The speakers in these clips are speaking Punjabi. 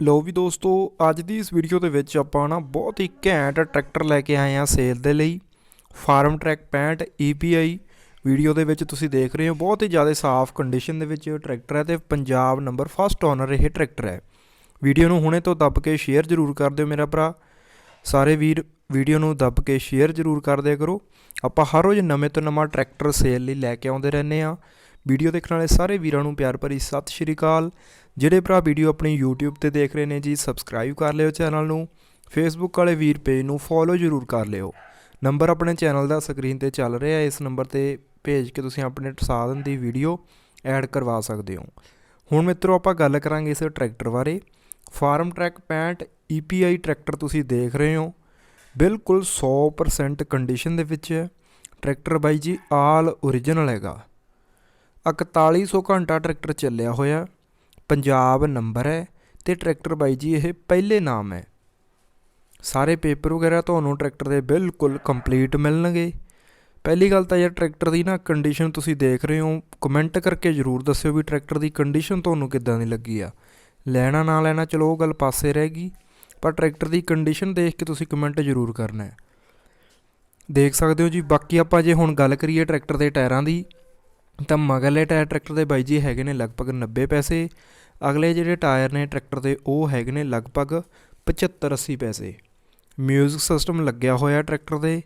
ਲੋ ਵੀ ਦੋਸਤੋ, ਅੱਜ ਦੀ ਇਸ ਵੀਡੀਓ ਦੇ ਵਿੱਚ ਆਪਾਂ ਨਾ ਬਹੁਤ ਹੀ ਘੈਂਟ ਟਰੈਕਟਰ ਲੈ ਕੇ ਆਏ ਆ ਸੇਲ ਦੇ ਲਈ। ਫਾਰਮ ਟਰੈਕ 65 EPI ਵੀਡੀਓ ਦੇ ਵਿੱਚ ਤੁਸੀਂ ਦੇਖ ਰਹੇ ਹੋ। ਬਹੁਤ ਹੀ ਜ਼ਿਆਦਾ ਸਾਫ਼ ਕੰਡੀਸ਼ਨ ਦੇ ਵਿੱਚ ਟਰੈਕਟਰ ਹੈ ਤੇ ਪੰਜਾਬ ਨੰਬਰ ਫਸਟ ਓਨਰ ਇਹ ਟਰੈਕਟਰ ਹੈ। ਵੀਡੀਓ ਨੂੰ ਹੁਣੇ ਤੋਂ ਦੱਬ ਕੇ ਸ਼ੇਅਰ ਜ਼ਰੂਰ ਕਰ ਦਿਓ ਮੇਰਾ ਭਰਾ। ਸਾਰੇ ਵੀਰ ਵੀਡੀਓ ਨੂੰ ਦੱਬ ਕੇ ਸ਼ੇਅਰ ਜ਼ਰੂਰ ਕਰ ਦਿਆ ਕਰੋ। ਆਪਾਂ ਹਰ ਰੋਜ਼ ਨਵੇਂ ਤੋਂ ਨਵਾਂ ਟਰੈਕਟਰ ਸੇਲ ਲਈ ਲੈ ਕੇ ਆਉਂਦੇ ਰਹਿੰਦੇ ਆ ਵੀਡੀਓ ਦੇਖਣ ਵਾਲੇ ਸਾਰੇ ਵੀਰਾਂ ਨੂੰ ਪਿਆਰ ਭਰੀ ਸਤਿ ਸ਼੍ਰੀ ਅਕਾਲ। ਜਿਹੜੇ ਭਰਾ ਵੀਡੀਓ ਆਪਣੀ YouTube ਤੇ ਦੇਖ ਰਹੇ ਨੇ ਜੀ ਸਬਸਕ੍ਰਾਈਬ ਕਰ ਲਿਓ ਚੈਨਲ ਨੂੰ। Facebook ਵਾਲੇ ਵੀਰ ਪੇਜ ਨੂੰ ਫੋਲੋ ਜ਼ਰੂਰ ਕਰ ਲਿਓ। ਨੰਬਰ ਆਪਣੇ ਚੈਨਲ ਦਾ ਸਕਰੀਨ ਤੇ ਚੱਲ ਰਿਹਾ ਹੈ। ਇਸ ਨੰਬਰ ਤੇ ਭੇਜ ਕੇ ਤੁਸੀਂ ਆਪਣੇ ਸਾਧਨ ਦੀ ਵੀਡੀਓ ਐਡ ਕਰਵਾ ਸਕਦੇ ਹੋ। ਹੁਣ ਮਿੱਤਰੋ ਆਪਾਂ ਗੱਲ ਕਰਾਂਗੇ ਇਸ ਟਰੈਕਟਰ ਬਾਰੇ। ਫਾਰਮ ਟਰੈਕ 65 EPI ਟਰੈਕਟਰ ਤੁਸੀਂ ਦੇਖ ਰਹੇ ਹੋ। ਬਿਲਕੁਲ 100% ਕੰਡੀਸ਼ਨ ਦੇ ਵਿੱਚ ਹੈ। ਟਰੈਕਟਰ ਬਾਈ ਜੀ ਆਲ ਓਰੀਜਨਲ ਹੈਗਾ। 4100 ਘੰਟਾ ਟਰੈਕਟਰ ਚੱਲਿਆ ਹੋਇਆ। ਪੰਜਾਬ ਨੰਬਰ ਹੈ ਤੇ ਟਰੈਕਟਰ ਬਾਈ ਜੀ, ਇਹ ਪਹਿਲੇ ਨਾਮ ਹੈ। ਸਾਰੇ ਪੇਪਰ ਵਗੈਰਾ ਤੁਹਾਨੂੰ ਟਰੈਕਟਰ ਦੇ ਬਿਲਕੁਲ ਕੰਪਲੀਟ ਮਿਲਣਗੇ। ਪਹਿਲੀ ਗੱਲ ਤਾਂ ਯਾਰ ਟਰੈਕਟਰ ਦੀ ਨਾ ਕੰਡੀਸ਼ਨ ਤੁਸੀਂ ਦੇਖ ਰਹੇ ਹੋ। ਕਮੈਂਟ ਕਰਕੇ ਜ਼ਰੂਰ ਦੱਸਿਓ ਵੀ ਟਰੈਕਟਰ ਦੀ ਕੰਡੀਸ਼ਨ ਤੁਹਾਨੂੰ ਕਿੱਦਾਂ ਦੀ ਲੱਗੀ ਆ। ਲੈਣਾ ਨਾ ਲੈਣਾ ਚਲੋ ਉਹ ਗੱਲ ਪਾਸੇ ਰਹਿ ਗਈ, ਪਰ ਟਰੈਕਟਰ ਦੀ ਕੰਡੀਸ਼ਨ ਦੇਖ ਕੇ ਤੁਸੀਂ ਕਮੈਂਟ ਜ਼ਰੂਰ ਕਰਨਾ ਹੈ। ਦੇਖ ਸਕਦੇ ਹੋ ਜੀ, ਬਾਕੀ ਆਪਾਂ ਜੇ ਹੁਣ ਗੱਲ ਕਰੀਏ ਟਰੈਕਟਰ ਦੇ ਟਾਇਰਾਂ ਦੀ ਤਾਂ ਮਗਰਲੇ ਟਾਇਰ ਟਰੈਕਟਰ ਦੇ ਬਾਈ ਜੀ ਹੈਗੇ ਨੇ ਲਗਭਗ 90 ਪੈਸੇ। ਅਗਲੇ ਜਿਹੜੇ ਟਾਇਰ ਨੇ ਟਰੈਕਟਰ ਦੇ, ਉਹ ਹੈਗੇ ਨੇ ਲਗਭਗ 75 80 ਪੈਸੇ। ਮਿਊਜ਼ਿਕ ਸਿਸਟਮ ਲੱਗਿਆ ਹੋਇਆ ਟਰੈਕਟਰ ਦੇ।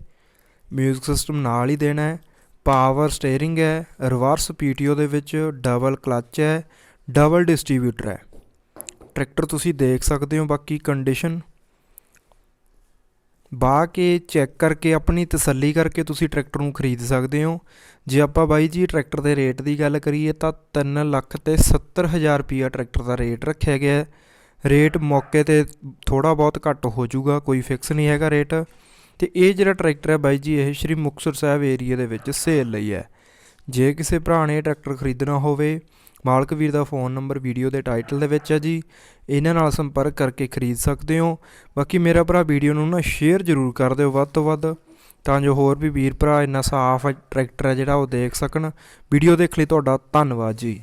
ਮਿਊਜ਼ਿਕ ਸਿਸਟਮ ਨਾਲ ਹੀ ਦੇਣਾ ਹੈ। ਪਾਵਰ ਸਟੀਅਰਿੰਗ ਹੈ। ਰਿਵਰਸ ਪੀਟੀਓ ਦੇ ਵਿੱਚ ਡਬਲ ਕਲੱਚ ਹੈ। ਡਬਲ ਡਿਸਟ੍ਰੀਬਿਊਟਰ ਹੈ। ਟਰੈਕਟਰ ਤੁਸੀਂ ਦੇਖ ਸਕਦੇ ਹੋ ਬਾਕੀ ਕੰਡੀਸ਼ਨ। ਬਾ ਕੇ ਚੈੱਕ ਕਰਕੇ, ਆਪਣੀ ਤਸੱਲੀ ਕਰਕੇ ਤੁਸੀਂ ਟਰੈਕਟਰ ਨੂੰ ਖਰੀਦ ਸਕਦੇ ਹੋ। ਜੇ ਆਪਾਂ ਬਾਈ ਜੀ ਟਰੈਕਟਰ ਦੇ ਰੇਟ ਦੀ ਗੱਲ ਕਰੀਏ ਤਾਂ 3 ਲੱਖ ਤੇ 70 ਹਜ਼ਾਰ ਰੁਪਈਆ ਟਰੈਕਟਰ ਦਾ ਰੇਟ ਰੱਖਿਆ ਗਿਆ ਹੈ। ਰੇਟ ਮੌਕੇ ਤੇ ਥੋੜਾ ਬਹੁਤ ਘੱਟ ਹੋ ਜਾਊਗਾ, ਕੋਈ ਫਿਕਸ ਨਹੀਂ ਹੈਗਾ ਰੇਟ। ਤੇ ਇਹ ਜਿਹੜਾ ਟਰੈਕਟਰ ਹੈ ਬਾਈ ਜੀ, ਇਹ ਸ਼੍ਰੀ ਮੁਕਤਸਰ ਸਾਹਿਬ ਏਰੀਆ ਦੇ ਵਿੱਚ ਸੇਲ ਲਈ ਹੈ। ਜੇ ਕਿਸੇ ਭਰਾ ਨੇ ਟਰੈਕਟਰ ਖਰੀਦਣਾ ਹੋਵੇ ਮਾਲਕ ਵੀਰ ਦਾ ਫੋਨ ਨੰਬਰ ਵੀਡੀਓ ਦੇ ਟਾਈਟਲ ਦੇ ਵਿੱਚ ਹੈ ਜੀ। ਇਹਨਾਂ ਨਾਲ ਸੰਪਰਕ ਕਰਕੇ ਖਰੀਦ ਸਕਦੇ ਹੋ। ਬਾਕੀ ਮੇਰਾ ਭਰਾ ਵੀਡੀਓ ਨੂੰ ਨਾ ਸ਼ੇਅਰ ਜ਼ਰੂਰ ਕਰ ਦਿਓ ਵੱਧ ਤੋਂ ਵੱਧ, ਤਾਂ ਜੋ ਹੋਰ ਵੀ ਵੀਰ ਭਰਾ ਇੰਨਾ ਸਾਫ਼ ਟਰੈਕਟਰ ਹੈ ਜਿਹੜਾ ਉਹ ਦੇਖ ਸਕਣ। ਵੀਡੀਓ ਦੇਖ ਲਈ ਤੁਹਾਡਾ, ਧੰਨਵਾਦ ਜੀ।